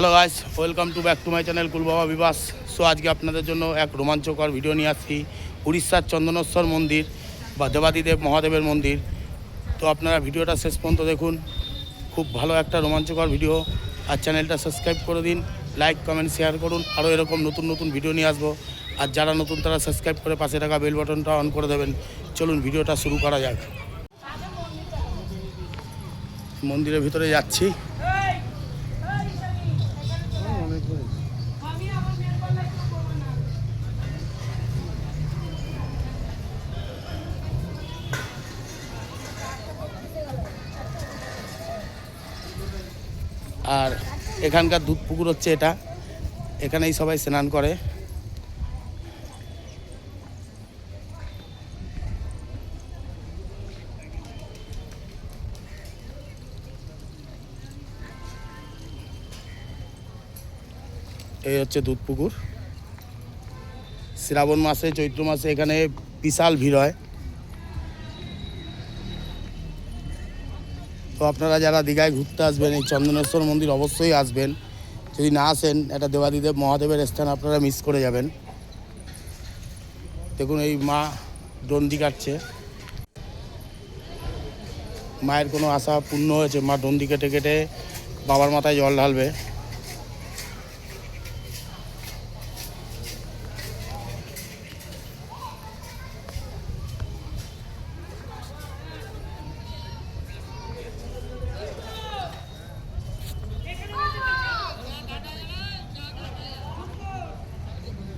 Hello guys welcome to back to my channel Kulbaba Bibas so আজকে আপনাদের জন্য এক রোমাঞ্চকর ভিডিও নিয়ে আসছি। উড়িষ্যার চন্দনেশ্বর মন্দির বা দেবাদিদেব মহাদেবের মন্দির। তো আপনারা ভিডিওটা শেষ পর্যন্ত দেখুন। খুব ভালো একটা রোমাঞ্চকর ভিডিও আর চ্যানেলটা সাবস্ক্রাইব করে দিন। লাইক কমেন্ট শেয়ার করুন। আরও এরকম নতুন নতুন ভিডিও নিয়ে আসব। আর যারা নতুন, তারা সাবস্ক্রাইব করে পাশে থাকা বেল বাটনটা অন করে দেবেন। চলুন ভিডিওটা শুরু করা যাক। মন্দিরের ভিতরে যাচ্ছি। এখানকার দুধ পুকুর হচ্ছে এটা। এখানেই সবাই স্নান করে। এই হচ্ছে দুধ পুকুর। শ্রাবণ মাসে, চৈত্র মাসে এখানে বিশাল ভিড় হয়। তো আপনারা যারা দীঘায় ঘুরতে আসবেন, এই চন্দনেশ্বর মন্দির অবশ্যই আসবেন। যদি না আসেন, এটা দেবাদিদেব মহাদেবের স্থান, আপনারা মিস করে যাবেন। দেখুন, এই মা ডন্ডি কাটছে। মায়ের কোনো আশা পূর্ণ হয়েছে, মা ডন্ডি কেটে কেটে বাবার মাথায় জল ঢালবে।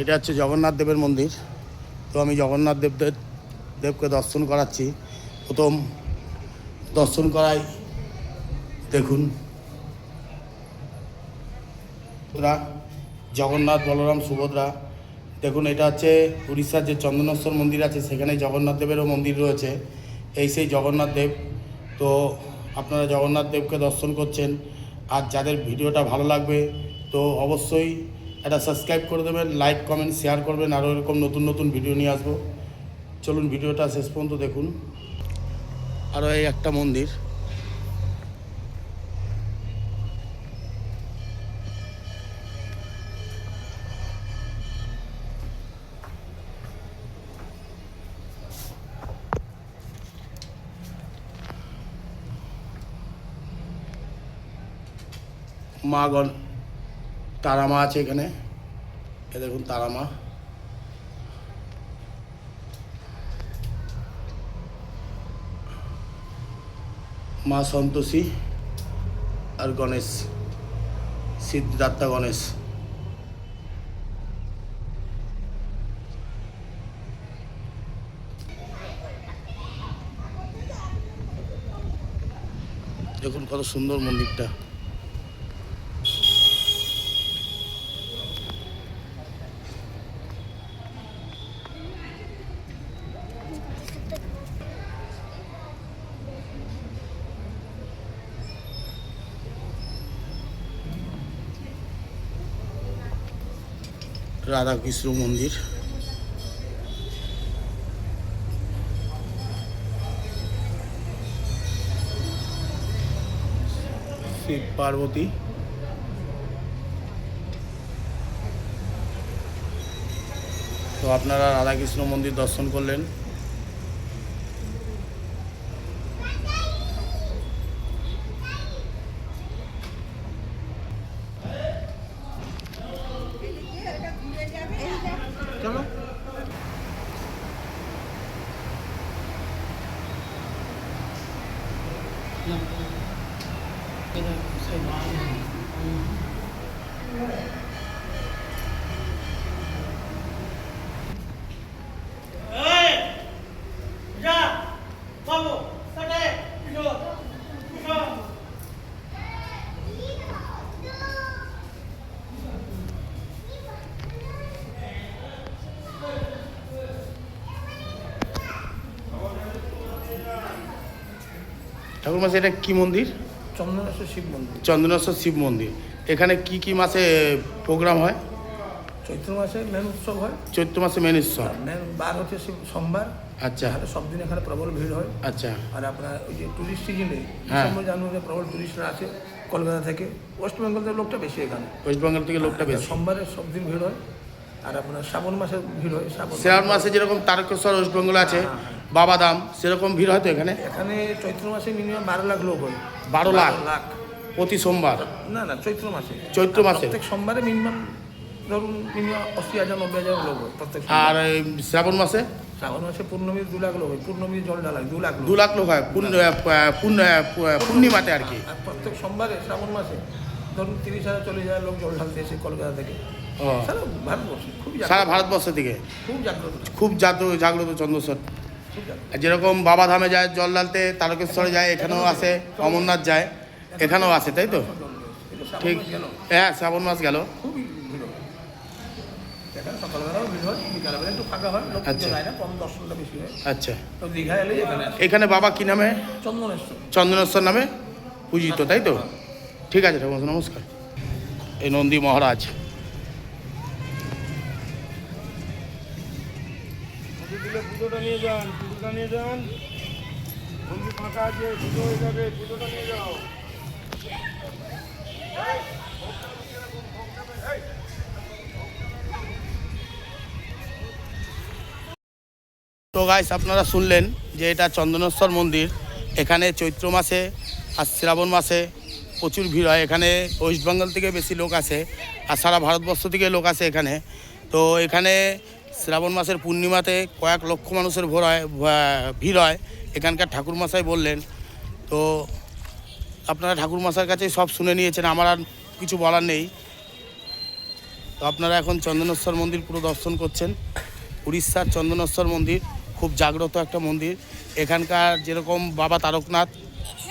এটা হচ্ছে জগন্নাথ দেবের মন্দির। তো আমি জগন্নাথ দেবদের দেবকে দর্শন করাচ্ছি। প্রথম দর্শন করাই, দেখুন। ওরা জগন্নাথ বলরাম সুভদ্রা, দেখুন এটা হচ্ছে উড়িষ্যার যে চন্দনেশ্বর মন্দির আছে, সেখানে জগন্নাথ দেবেরও মন্দির রয়েছে। এই সেই জগন্নাথ দেব। তো আপনারা জগন্নাথ দেবকে দর্শন করছেন। আর যাদের ভিডিওটা ভালো লাগবে, তো অবশ্যই এটা সাবস্ক্রাইব করে দেবেন লাইক কমেন্ট শেয়ার করবেন, আরও এরকম নতুন নতুন ভিডিও নিয়ে আসব। চলুন ভিডিওটা শেষ পর্যন্ত দেখুন। আরও এই একটা মন্দির। মা গণ তারা মা আছে এখানে। এ দেখুন তারা মা সন্তোষী আর গণেশ সিদ্ধার্থা গণেশ। দেখুন কত সুন্দর মন্দিরটা। রাধাকৃষ্ণ মন্দির। শিব পার্বতী। তো আপনারা রাধাকৃষ্ণ মন্দির দর্শন করলেন। ঠাকুর মাসে এটা কি মন্দির? চন্দনেশ্বর শিব মন্দির। চন্দনেশ্বর শিব মন্দির। এখানে কি কি মাসে প্রোগ্রাম হয়? চৈত্র মাসে মেন উৎসব হয়। চৈত্র মাসে মেন উৎসব। মেন বার হচ্ছে সোমবার। আচ্ছা। আর সব দিন এখানে প্রবল ভিড় হয়। আচ্ছা। আর আপনার ওই যে টুরিস্ট সিজনে হ্যাঁ। ডিসেম্বর জানুয়ারি প্রবল টুরিস্টরা আছে কলকাতা থেকে। ওয়েস্ট বেঙ্গল থেকে লোকটা বেশি এখানে। ওয়েস্ট বেঙ্গল থেকে লোকটা বেশি। সোমবারে সব দিন ভিড় হয়। আর আপনার শ্রাবণ মাসে ভিড় হয় শ্রাবণ শ্রাবণ মাসে যেরকম তারকেশ্বর ওয়েস্ট বেঙ্গল আছে বাবাদাম সেরকম ভিড় হয় তো এখানে? এখানে চৈত্র মাসে মিনিমাম বারো লাখ লোক হয়। বারো লাখ? লাখ। প্রতি সোমবার? না না চৈত্র মাসে। চৈত্র মাসে? প্রত্যেক সোমবারে মিনিমাম ধরুন মিনিমাম অশি হাজার নব্বই হাজার লোক হয় প্রত্যেক আর এই শ্রাবণ মাসে? শ্রাবণ মাসে পূর্ণমী দু লাখ লোক হয় পূর্ণমী জল হয়, দু লাখ দু লাখ লোক হয় পূর্ণ- পূর্ণ- পূর্ণিমাতে আর কি? প্রত্যেক সোমবারে শ্রাবণ মাসে ধরুন তিরিশ হাজার চল্লিশ হাজার লোক জল ঢালতে এসে কলকাতা থেকে। সারা ভারতবর্ষে খুব সারা জাগ্রত। ভারতবর্ষ থেকে খুব জাগ্রত। খুব জাগ্রত জাগ্রত চন্দ্রশ্বর যেরকম বাবাধামে যায় জল ঢালতে তারকেশ্বরে যায়, এখানেও আসে, অমরনাথ যায়, এখানেও আসে, তাই তো? ঠিক হ্যাঁ শ্রাবণ মাস গেল। আচ্ছা। আচ্ছা। এখানে বাবা কি নামে? চন্দনেশ্বর নামে পূজিত, তাই তো? ঠিক আছে নমস্কার। এই নন্দী মহারাজ। পুজোটা নিয়ে যান, পুজোটা নিয়ে যান। মন্দির ফাঁকা আছে, পুজো হয়ে যাবে, পুজোটা নিয়ে যাও। তো গাইস আপনারা শুনলেন যে এটা চন্দনেশ্বর মন্দির। এখানে চৈত্র মাসে আর শ্রাবণ মাসে প্রচুর ভিড় হয়। এখানে ওয়েস্ট বেঙ্গল থেকে বেশি লোক আসে আর সারা ভারতবর্ষ থেকে লোক আসে এখানে। তো এখানে শ্রাবণ মাসের পূর্ণিমাতে কয়েক লক্ষ মানুষের ভোর হয় ভিড় হয়। এখানকার ঠাকুরমশাই বললেন, তো আপনারা ঠাকুরমশাইয়ের কাছে সব শুনে নিয়েছেন, আমার আর কিছু বলার নেই। তো আপনারা এখন চন্দনেশ্বর মন্দির পুরো দর্শন করছেন। উড়িষ্যার চন্দনেশ্বর মন্দির, খুব জাগ্রত একটা মন্দির। এখানকার যেরকম বাবা তারকনাথ,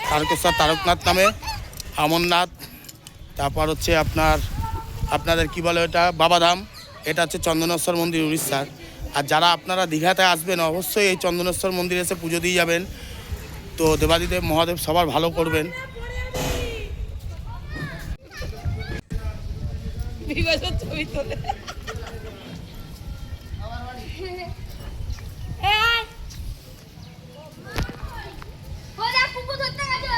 তারকেশ্বর তারকনাথ নামে অমরনাথ তারপর হচ্ছে আপনার, আপনাদের কি বলে এটা বাবাধাম। এটা হচ্ছে চন্দনেশ্বর মন্দির উড়িষ্যার। আর যারা আপনারা দীঘাতে আসবেন, অবশ্যই এই চন্দনেশ্বর মন্দিরে এসে পুজো দিয়ে যাবেন। তো দেবাদিদেব মহাদেব সবার ভালো করবেন। ছবি তোলে ওরা কুকুর ধরতে গেছে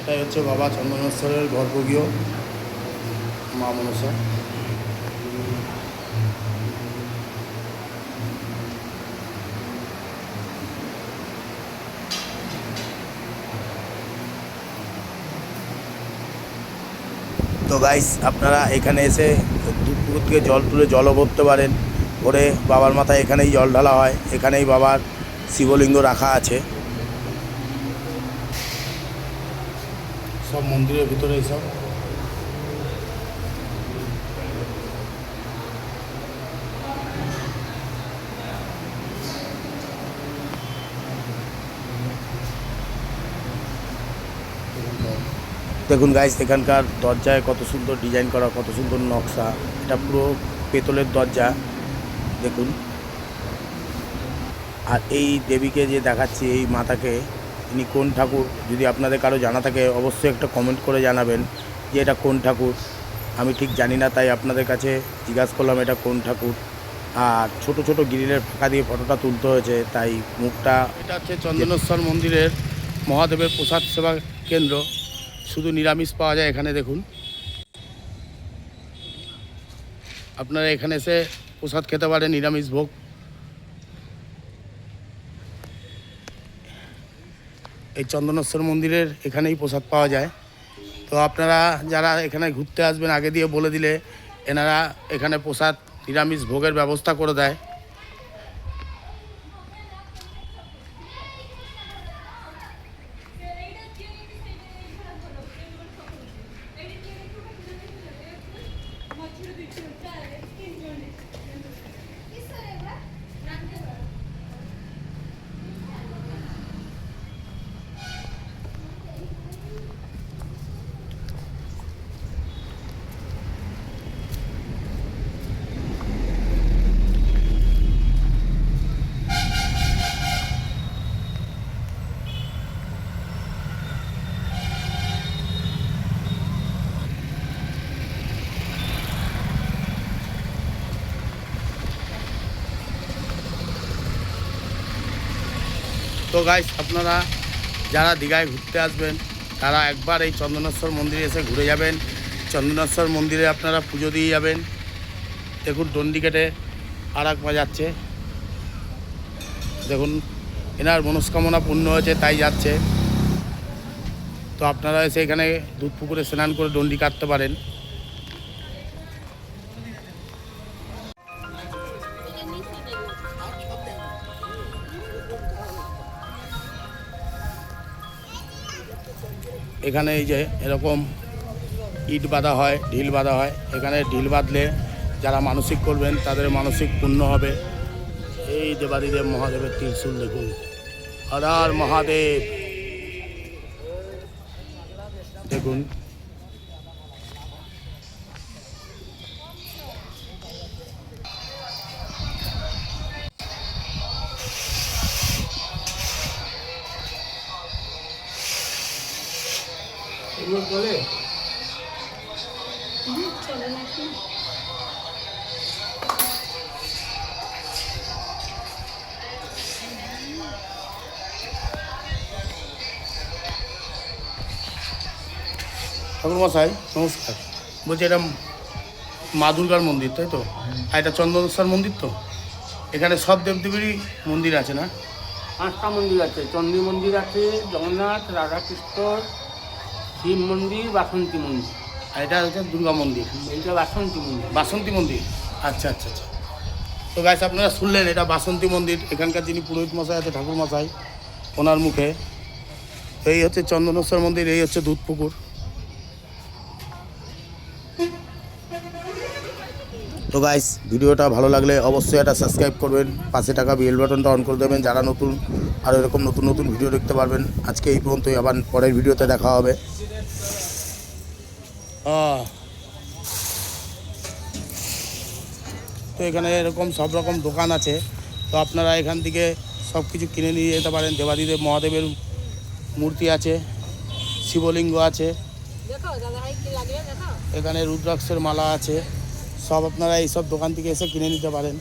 এটাই হচ্ছে বাবা চন্দনেশ্বরের গর্ভগৃহ, মা মনসা। তো গাইস আপনারা এখানে এসে পুকুর থেকে জল তুলে জলও ভরতে পারেন ভরে বাবার মাথায় এখানেই জল ঢালা হয়। এখানেই বাবার শিবলিঙ্গ রাখা আছে। সব মন্দিরের ভিতরে এইসব দেখুন গাইস এখানকার দরজায় কত সুন্দর ডিজাইন করা, কত সুন্দর নকশা। এটা পুরো পেতলের দরজা, দেখুন। আর এই দেবীকে যে দেখাচ্ছি, এই মাতাকে ইনি কোন ঠাকুর? যদি আপনাদের কারও জানা থাকে, অবশ্যই একটা কমেন্ট করে জানাবেন যে এটা কোন ঠাকুর। আমি ঠিক জানি না, তাই আপনাদের কাছে জিজ্ঞাসা করলাম এটা কোন ঠাকুর। আর ছোট ছোট গ্রিলের ফাঁকা দিয়ে ফটোটা তুলতে হয়েছে, তাই মুখটা এটা হচ্ছে চন্দনেশ্বর মন্দিরের মহাদেবের প্রসাদ সেবা কেন্দ্র। শুধু নিরামিষ পাওয়া যায় এখানে, দেখুন। আপনারা এখানে এসে প্রসাদ খেতে পারেন, নিরামিষ ভোগ। এই চন্দনেশ্বর মন্দিরের এখানেই প্রসাদ পাওয়া যায়। তো আপনারা যারা এখানে ঘুরতে আসবেন, আগে দিয়ে বলে দিলে এনারা এখানে প্রসাদ, নিরামিষ ভোগের ব্যবস্থা করে দেয়। তো গাইস আপনারা যারা দীঘায় ঘুরতে আসবেন, তারা একবার এই চন্দনেশ্বর মন্দিরে এসে ঘুরে যাবেন। চন্দনেশ্বর মন্দিরে আপনারা পুজো দিয়ে যাবেন। দেখুন, ডন্ডি কেটে আর এক যাচ্ছে দেখুন, এনার মনস্কামনা পূর্ণ হয়েছে, তাই যাচ্ছে। তো আপনারা এসে এখানে দুধ পুকুরে স্নান করে ডন্ডি কাটতে পারেন। এখানে এই যে এরকম ইট বাঁধা হয়, ঢিল বাঁধা হয়, এখানে ঢিল বাঁধলে যারা মানসিক করবেন তাদের মানসিক পূর্ণ হবে। এই দেবাদিদেব মহাদেবের ত্রিশুল দেখুন। হরার মহাদেব। দেখুন। ঠাকুর মশাই নমস্কার। বলছি এটা মা দুর্গার মন্দির তাই তো? আর এটা চন্দনেশ্বর মন্দির তো? এখানে সব দেবদেবীরই মন্দির আছে না? পাঁচটা মন্দির আছে। চণ্ডী মন্দির আছে জগন্নাথ রাধাকৃষ্ণ শিব মন্দির বাসন্তী মন্দির। আর এটা হচ্ছে দুর্গা মন্দির? এইটা বাসন্তী মন্দির। বাসন্তী মন্দির? আচ্ছা আচ্ছা আচ্ছা। তো গাছ আপনারা শুনলেন এটা বাসন্তী মন্দির। এখানকার যিনি পুরোহিত মশাই আছে ঠাকুর মশাই ওনার মুখে। এই হচ্ছে চন্দনেশ্বর মন্দির এই হচ্ছে দুধ তো গাইস ভিডিওটা ভালো লাগলে অবশ্যই এটা সাবস্ক্রাইব করবেন পাশে টাকা বেল বাটনটা অন করে দেবেন যারা নতুন আর এরকম নতুন নতুন ভিডিও দেখতে পারবেন। আজকে এই পর্যন্তই আবার পরের ভিডিওতে দেখা হবে। তো এখানে এরকম সব রকম দোকান আছে। তো আপনারা এখান থেকে সব কিছু কিনে নিয়ে যেতে পারেন। দেবাদিদেব মহাদেবের মূর্তি আছে শিবলিঙ্গ আছে। এখানে রুদ্রাক্ষের মালা আছে। সব আপনারা এইসব দোকান থেকে এসে কিনে নিতে পারেন।